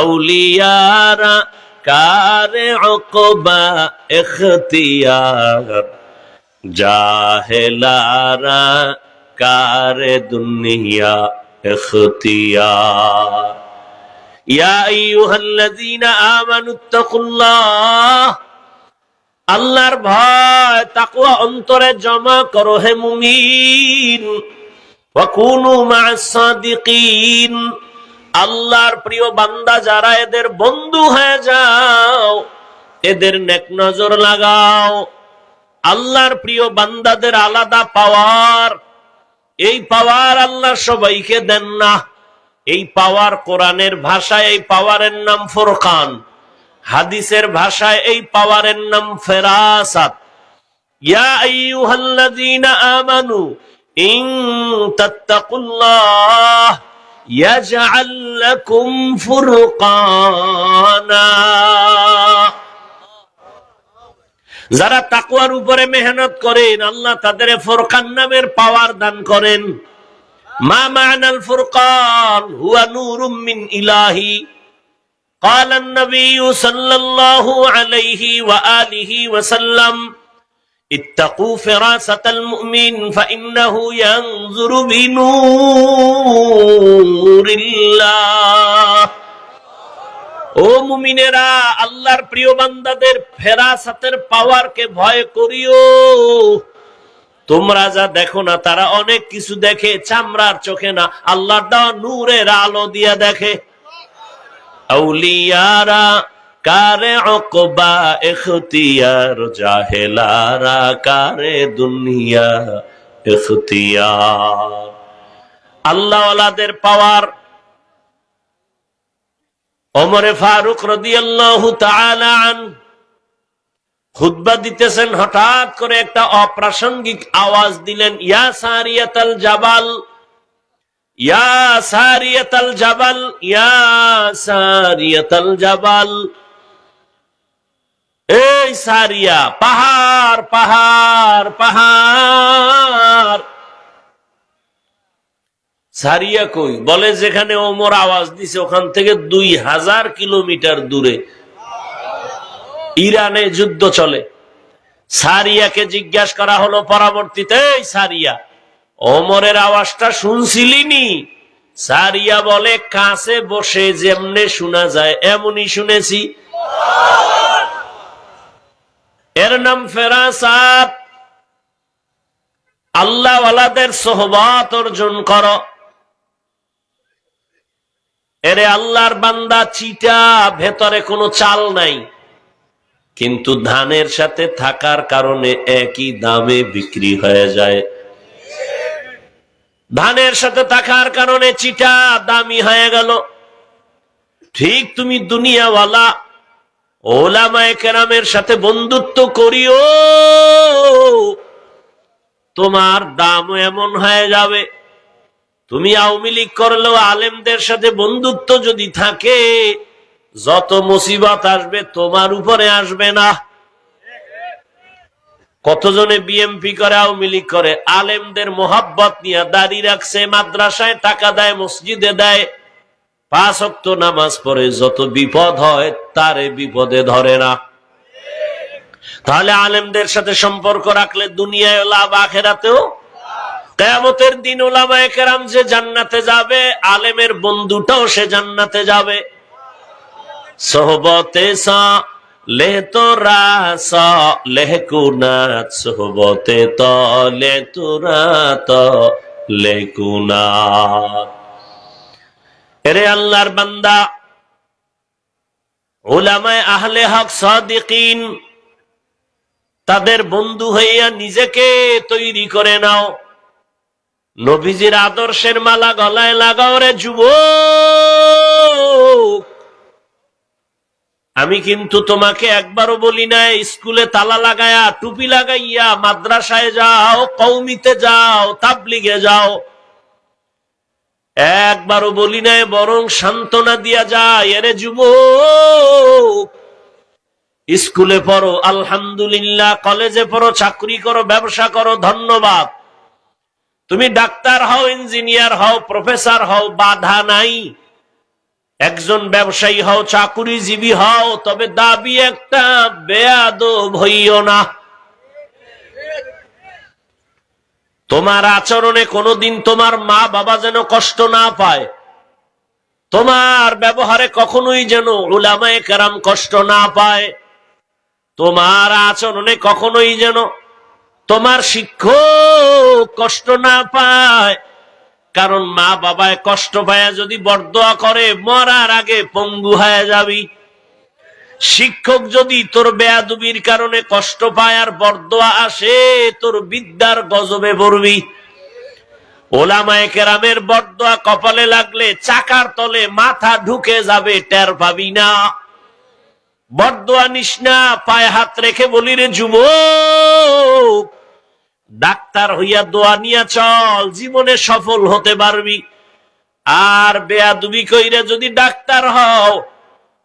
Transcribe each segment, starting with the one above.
আউলিয়ারা কারে অকবা এখতিয়ার, জাহেলারা কারে দুনিয়া এখতিয়ার। ইয়া আইয়ুহাল্লাযীনা আমানুত্তাকুল্লাহ আল্লাহর ভয়, তাকওয়া অন্তরে জমা করো হে মুমিন। ওয়াকুনু মা'আস সাদিকিন আল্লাহর প্রিয় বান্দা যারা এদের বন্ধু হয়ে যাও, এদের নেক নজর লাগাও। আল্লাহর প্রিয় বান্দাদের আলাদা পাওয়ার। এই পাওয়ার আল্লাহ সবাইকে দেন না। এই পাওয়ার কোরআনের ভাষায়, এই পাওয়ারের নাম ফোরকান। হাদিসের ভাষায়, এই পাওয়ারের নাম ফেরাসাত। ইয়া আমানু ইন তাত্তাকুল্লাহ। ইয়াজআল লাকুম ফুরকানা যারা তাকওয়ার উপরে মেহনত করেন আল্লাহ তাদের ফোরকান নামের পাওয়ার দান করেন মা মা'নাল ফুরকান হুয়া নূরুম মিন ইলাহি قال النبي صلى الله عليه وآله وسلم اتقوا فراسة المؤمن فإنه ينظر بنور الله ও মুমিনেরা আল্লাহর প্রিয় বান্দাদের ফেরাসাতের পাওয়ারকে ভয় করিও তোমরা যা দেখো না তারা অনেক কিছু দেখে চামড়ার চোখে না আল্লাহর দেওয়া নূরের আলো দিয়া দেখে আউলিয়ারা কারে অকবা এখতিয়ার জাহেলারা, কারে দুনিয়া এখতিয়ার। আল্লাহওয়ালাদের পাওয়ার ওমরে ফারুক রাদিয়াল্লাহু তাআলা আন দিতেছেন, হঠাৎ করে একটা অপ্রাসঙ্গিক আওয়াজ দিলেন, ইয়া সারিয়াতাল জাবাল, ইয়া সারিয়াতাল জাবাল, ইয়া সারিয়াতাল জাবাল। সারিয়া, পাহাড় পাহাড় পাহাড়। সারিয়া কই? বলে যেখানে ওমর আওয়াজ দিছে, ওখান থেকে দুই হাজার কিলোমিটার দূরে। ইরানে যুদ্ধ চলে। সারিয়াকে জিজ্ঞাসা করা হলো পরবর্তীতে সারিয়া, ওমরের আওয়াজটা শুনছিলিনি সারিয়া বলে, কাছে বসে যেমনে শোনা যায়, এমনই শুনেছি। এর নাম ফেরাসাত। আল্লাহওয়ালাদের সোহবাত অর্জন কর। এরে আল্লাহর বান্দা চিটা, ভেতরে কোনো চাল নাই। কিন্তু ধানের সাথে থাকার কারণে একই দামে বিক্রি হয়ে যায়। ধানের সাথে থাকার কারণে চিটা দামি হয়ে গেল। ঠিক তুমি দুনিয়াওয়ালা ওলামায় কেরামের সাথে বন্ধুত্ব করিও। তোমার দাম এমন হয়ে যাবে। তুমি আওয়ামী লীগ করলেও আলেমদের সাথে বন্ধুত্ব যদি থাকে, যত মুসিবত আসবে তোমার উপরে আসবে না। কতজনে বিএমপি করে, আওয়ামী লীগ করে, আলেমদের মোহাব্বত নিয়ে দাড়ি রাখছে, মাদ্রাসায় টাকা দেয়, মসজিদে দেয় পাঁচ অক্ত নামাজ পড়ে যত বিপদ হয়, তারে বিপদে ধরে না। তাহলে আলেমদের সাথে সম্পর্ক রাখলে দুনিয়ায় লাভ আখেরাতেও? কেয়ামতের দিন ওলামায়ে যে জান্নাতে যাবে, আলেমের বন্ধুটাও সে জান্নাতে যাবে। সোহবতে লে তোরা স, লেহ সোহবতে ত, লে তোরা ত, লে এরে আল্লাহর বান্দা ওলামায় আহলে হক সাদিকিন, তাদের বন্ধু হইয়া নিজেকে তৈরি করে নাও। নবীজির আদর্শের মালা গলায় লাগাও রে যুব আমি কিন্তু তোমাকে একবারও বলি না স্কুলে তালা লাগায়া, টুপি লাগাইয়া মাদ্রাসায় যাও কৌমিতে যাও, তাবলিগে যাও। একবারও বলি নাই, বরং সান্ত্বনা দিয়া যায়। এরে যুব স্কুলে পড়ো, আলহামদুলিল্লাহ, কলেজে পড়ো, চাকরি করো, ব্যবসা করো, ধন্যবাদ। তুমি ডাক্তার হও, ইঞ্জিনিয়ার হও, প্রফেসর হও, বাধা নাই। একজন ব্যবসায়ী হও, চাকুরিজীবী হও, তবে দাবি একটা, বেয়াদব হইও না। তোমার আচরণে কোনোদিন তোমার মা বাবা যেন কষ্ট না পায়। তোমার ব্যবহারে কখনোই যেন উলামায়ে কেরাম কষ্ট না পায়। তোমার আচরণে কখনোই যেন তোমার শিক্ষক কষ্ট না পায়। কারণ মা বাবায় কষ্ট পায় যদি বরদোয়া করে, মরার আগে পঙ্গু হয়ে যাবি। শিক্ষক যদি তোর বেয়াদুবির কারণে কষ্ট পায় আর বরদোয়া আসে, তোর বিদ্যার গজবে পড়বি। ওলামায়ে কেরামের বরদোয়া কপালে লাগলে চাকার তলে মাথা ঢুকে যাবে, টের পাবি না। বরদোয়া নিস না, পায়ে হাত রেখে বলি রে যুবক, ডাক্তার হইয়া দোয়া নিয়া চল, জীবনে সফল হতে পারবি। আর বেয়াদুবি কইরা যদি ডাক্তার হও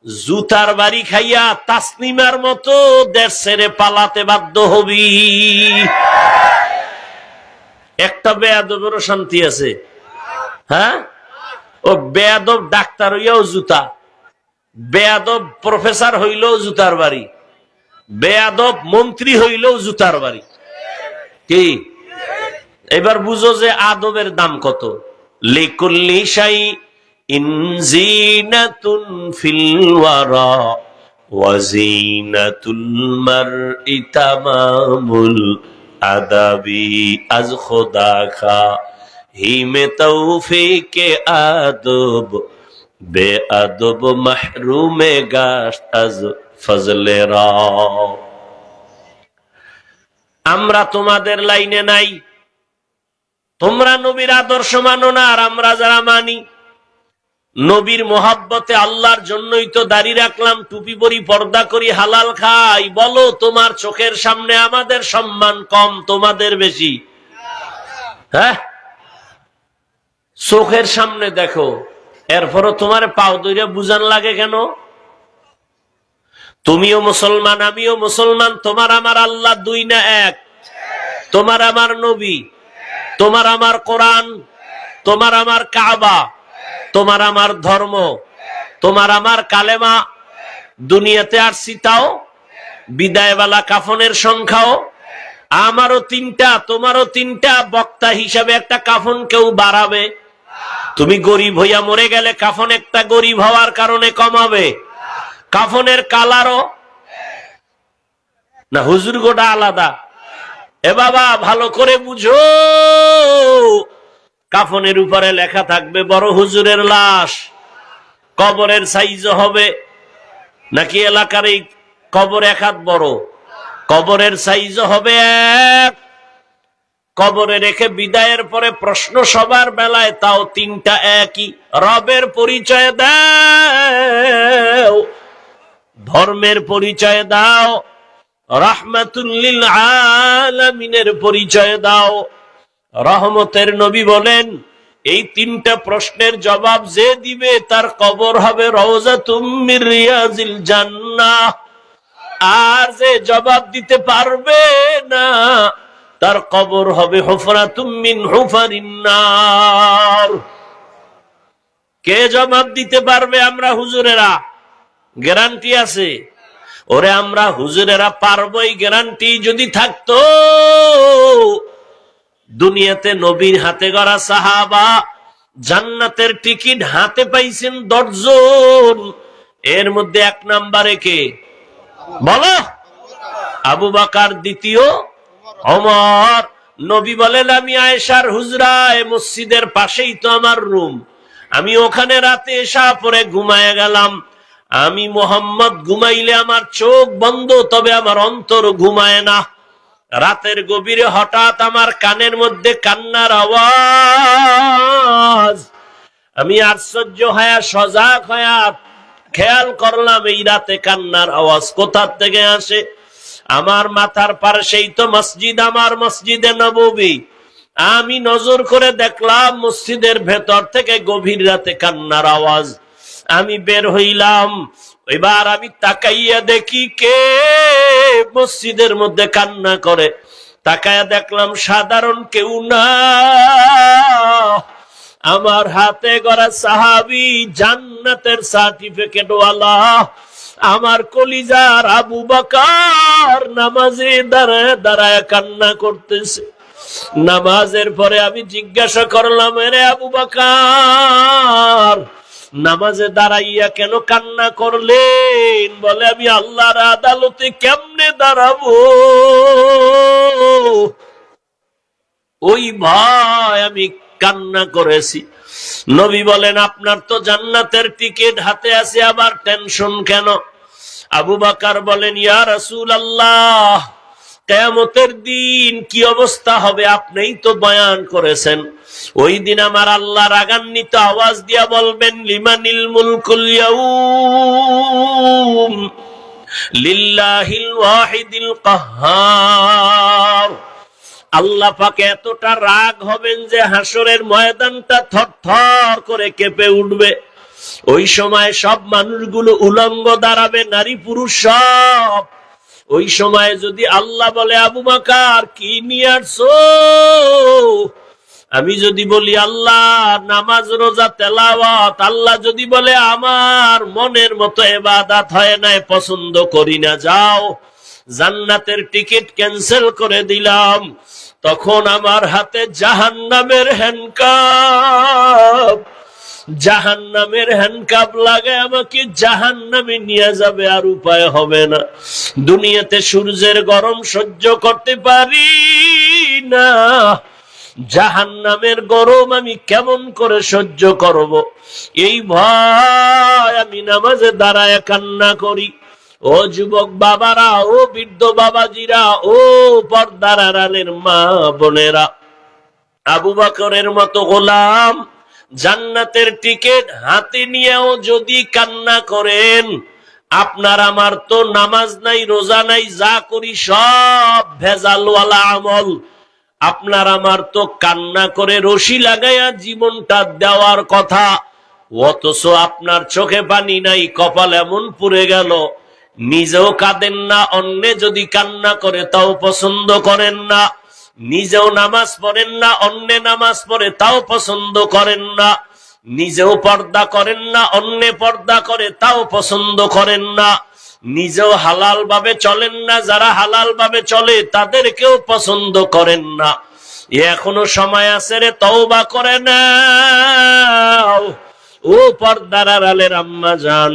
জুতার বাড়ি খাইয়া তাসনিমার মতো দেশ ছেড়ে পালাতে বাধ্য হবি। একটা বেয়াদবেরও শান্তি আছে। হ্যাঁ? ও বেয়াদব ডাক্তার হইয়াও জুতা। বেয়াদব প্রফেসর হইলেও জুতার বাড়ি। বেয়াদব মন্ত্রী হইলেও জুতার বাড়ি। কি? এবার বুঝো যে আদবের দাম কত। লিকুল্লি শাই ইনজিনাতুন ফিল ওয়ারা ওয়াজিনাতুল মারই তামামুল আদাবি আজ খোদা খা হিমে তৌফিকে আদব বে আদব মাহরুমে গাশ আজ ফজলে আমরা তোমাদের লাইনে নাই তোমরা নবীর আদর্শ মানো না আর আমরা যারা মানি নবীর মোহাব্বতে আল্লাহর জন্যই তো দাঁড়িয়ে রাখলাম, টুপি পরি, পর্দা করি, হালাল খাই। বলো, তোমার চোখের সামনে আমাদের সম্মান কম, তোমাদের বেশি? হ্যাঁ? চোখের সামনে দেখো, এরপরও তোমার পাও দইরা বুঝান লাগে কেন? তুমিও মুসলমান, আমিও মুসলমান, তোমার আমার আল্লাহ দুই না এক। তোমার আমার নবী, তোমার আমার কোরআন, তোমার আমার কাবা। তোমার আমার ধর্ম, তোমার আমার কালেমা, দুনিয়াতে আসছি তাও, বিদায়বেলা কাফনের সংখ্যাও, আমারও তিনটা, তোমারও তিনটা, বক্তা হিসাবে একটা কাফন কেউ বাড়াবে। তুমি গরিব হইয়া মরে গেলে কাফন একটা গরিব হওয়ার কারণে কমাবে। কাফনের কালারও না, হুজুর গোটা আলাদা। এ বাবা, ভালো করে বুঝো। কাফনের উপরে লেখা থাকবে, বড় হুজুরের লাশ। কবরের সাইজ হবে নাকি এলাকার এই কবর এক হাত বড়? কবরের সাইজ হবে এক। কবরে রেখে বিদায়ের পরে প্রশ্ন সবার বেলায়, তাও তিনটা একই। রবের পরিচয় দাও, ধর্মের পরিচয় দাও রাহমাতুল্লিল আলামিনের পরিচয় দাও। রহমতের নবী বলেন, এই তিনটা প্রশ্নের জবাব যে দিবে তার কবর হবে রওজা তুমির আর যে জবাব দিতে পারবে না, তার কবর হবে হুফরা তুমিন হুফারিন্নার কে জবাব দিতে পারবে আমরা হুজুরেরা? গ্যারান্টি আছে? ওরে আমরা হুজুরেরা পারবই, গ্যারান্টি যদি থাকতো দুনিয়াতে নবীর হাতে গড়া সাহাবা, জান্নাতের টিকিট হাতে পাইছেন দশজন। এর মধ্যে এক নাম্বারে কে? বলো। আবু বাকার দ্বিতীয় অমর নবী বলেন, আমি আয়েশার হুজরায় মসজিদের পাশেই তো আমার রুম। আমি ওখানে রাতে এসা পরে ঘুমায় গেলাম। আমি মোহাম্মদ ঘুমাইলে আমার চোখ বন্ধ, তবে আমার অন্তর ঘুমায় না। রাতের গভীরে হঠাৎ আমার কানের মধ্যে কান্নার আওয়াজ। আমি আশ্চর্য হয়া, সজাগ হয়া খেয়াল করলাম, এই রাতে কান্নার আওয়াজ কোথার থেকে আসে? আমার মাথার পাশেই তো মসজিদ, আমার মসজিদে নববী। আমি নজর করে দেখলাম, মসজিদের ভেতর থেকে গভীর রাতে কান্নার আওয়াজ। আমি বের হইলাম। এবার আমি তাকাইয়া দেখি কে মসজিদের মধ্যে কান্না করে। তাকাইয়া দেখলাম সাধারণ কেউ না। আমার হাতে গড়া সাহাবি জান্নাতের সার্টিফিকেট ওয়ালা। আমার কলিজার আবু বাকার নামাজে দাঁড়ায় দাঁড়ায় কান্না করতেছে। নামাজের পরে আমি জিজ্ঞাসা করলাম রে আবু বাকার নামাজে দাঁড়াইয়া কেন কান্না করলেন? বলে, আমি আল্লাহর আদালতে কেমনে দাঁড়াবো? ওই ভয় আমি কান্না করেছি। নবী বলেন, আপনার তো জান্নাতের টিকিট হাতে আছে, আবার টেনশন কেন? আবু বাকার বলেন, ইয়া রাসূল আল্লাহ কেয়ামতের দিন কি অবস্থা হবে আপনিই তো বয়ান করেছেন। ওই দিন আমার আল্লাহ রাগান্বিত আওয়াজ দিয়া বলবেন, লিমানিল মুলকুল লিল্লাহিল ওয়াহিদিল কাহ্হার আল্লাহ পাকে এতটা রাগ হবেন যে হাসরের ময়দানটা থরথর করে কেঁপে উঠবে। ওই সময় সব মানুষগুলো উলঙ্গ দাঁড়াবে, নারী পুরুষ সব ওই সময় যদি আল্লাহ বলে, আবু বাকার, কি নিয়ে আমি যদি বলি, আল্লাহ, নামাজ, রোজা, তেলাওয়াত, আল্লাহ যদি বলে, আমার মনের মতো এবাদাত হয় নাই, পছন্দ করি না, যাও, জান্নাতের টিকিট ক্যান্সেল করে দিলাম। তখন আমার হাতে জাহান্নামের হ্যান্ডকাপ জাহান্নামের হ্যান্ডকাপ লাগে, আমাকে জাহান্নামে নিয়ে যাবে আর উপায় হবে না। দুনিয়াতে সূর্যের গরম সহ্য করতে পারি না। জাহান্নামের গরম আমি কেমন করে সহ্য করব? এই ভয় আমি নামাজে দাঁড়ায় কান্না করি। ও যুবক বাবারা, ও বৃদ্ধ বাবাজিরা, ও পর্দার আড়ালের মা বোনেরা, আবু বাকরের মতো গোলাম জান্নাতের টিকিট হাতে নিয়েও যদি কান্না করেন, আপনার আমার তো নামাজ নাই, রোজা নাই, যা করি সব ভেজালওয়ালা আমল। আপনার আমার তো কান্না করে রশি লাগাইয়া জীবনটা দেওয়ার কথা, অথচ আপনার চোখে পানি নাই, কপাল এমন পুড়ে গেল। নিজেও কাঁদেন না, অন্যে যদি কান্না করে তাও পছন্দ করেন না। নিজেও নামাজ পড়েন না, অন্যে নামাজ পড়ে তাও পছন্দ করেন না। নিজেও পর্দা করেন না, অন্যে পর্দা করে তাও পছন্দ করেন না। নিজেও হালাল ভাবে চলেন না, যারা হালাল ভাবে চলে তাদেরকেও পছন্দ করেন না। এখনও সময় আছে রে, তওবা করে না ও পর্দার আড়ালের আম্মা যান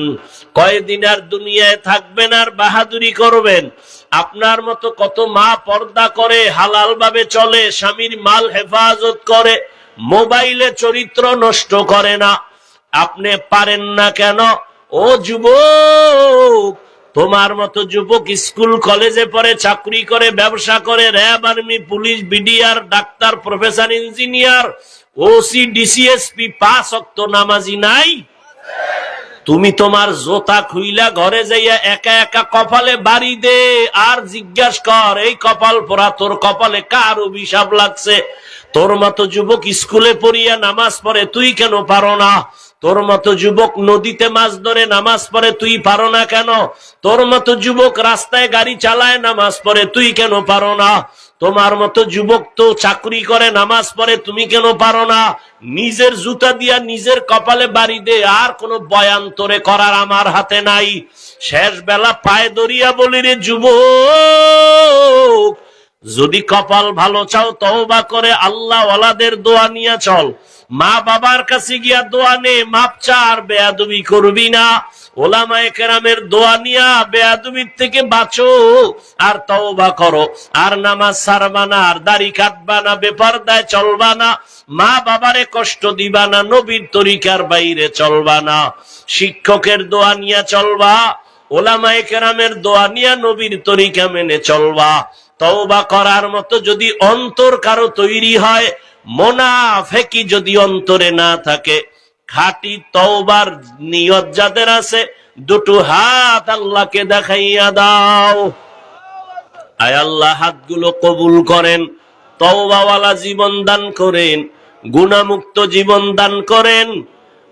কয়দিন আর দুনিয়ায় থাকবেন আর বাহাদুরি করবেন? আপনার মতো কত মা পর্দা করে হালাল ভাবে চলে, স্বামীর মাল হেফাজত করে, মোবাইলে চরিত্র নষ্ট করে না। আপনি পারেন না কেন? ও যুবক, তোমার মতো যুবক স্কুল, কলেজে পড়ে, চাকরি করে, ব্যবসা করে, RAB army, police, BDR, doctor, professor, engineer, OC, DC SP, পাঁচ অক্ত নামাজি নাই। তুমি তোমার জোতা খুইলা ঘরে যাইয়া একা একা কপালে বাড়ি দে, আর জিজ্ঞাস কর, এই কপাল পরা তোর কপালে কার অভিশাপ লাগছে? তোর মতো যুবক স্কুলে পড়িয়া নামাজ পড়ে তুই কেন পারো না? তোর মতো যুবক নদীতে মাছ ধরে নামাজ পড়ে তুই পারো না কেন? তোর মতো যুবক রাস্তায় গাড়ি চালায় নামাজ পড়ে তুই কেন পারো না? তোমার মতো যুবক তো চাকরি করে, নামাজ পড়ে, তুমি কেন পারো না? নিজের জুতা দিয়া নিজের কপালে বাড়ি দে, আর কোনো বয়ান তোরে করার আমার হাতে নাই। শেষ বেলা পায়ে দরিয়া বলি রে, যুবক, যদি কপাল ভালো চাও, তওবা করে আল্লাহ ওয়ালাদের দোয়া নিয়ে চল। মা বাবার কাছে গিয়া দোয়া নে, মাপ চা চার বেয়াদবি করবি না। ওলামায়ে কেরামের দোয়া নিয়া বেয়াদবির থেকে বাঁচো, আর তওবা করো। আর নামাজ সারবা না, আর দাড়ি কাটবা না, বেপরদায় চলবা না, মা বাবারে কষ্ট দিবা না, নবীর তরিকার বাইরে চলবা না। শিক্ষকের দোয়া নিয়া চলবা, ওলামায়ে কেরামের দোয়া নিয়া নবীর তরিকা মেনে চলবা। তওবা করার মতো যদি অন্তর কারও তৈরি হয়, মোনাফেকি যদি অন্তরে না থাকে খাঁটি তওবার নিয়ত যাদের আছে, দুটো হাত আল্লাহকে দেখাইয়া দাও। আয় আল্লাহ, হাতগুলো কবুল করেন, তওবাওয়ালা জীবন দান করেন গুণামুক্ত জীবন দান করেন,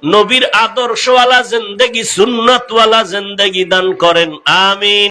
নবীর আদর্শওয়ালা জিন্দেগি, সুন্নতওয়ালা জিন্দেগি দান করেন। আমিন।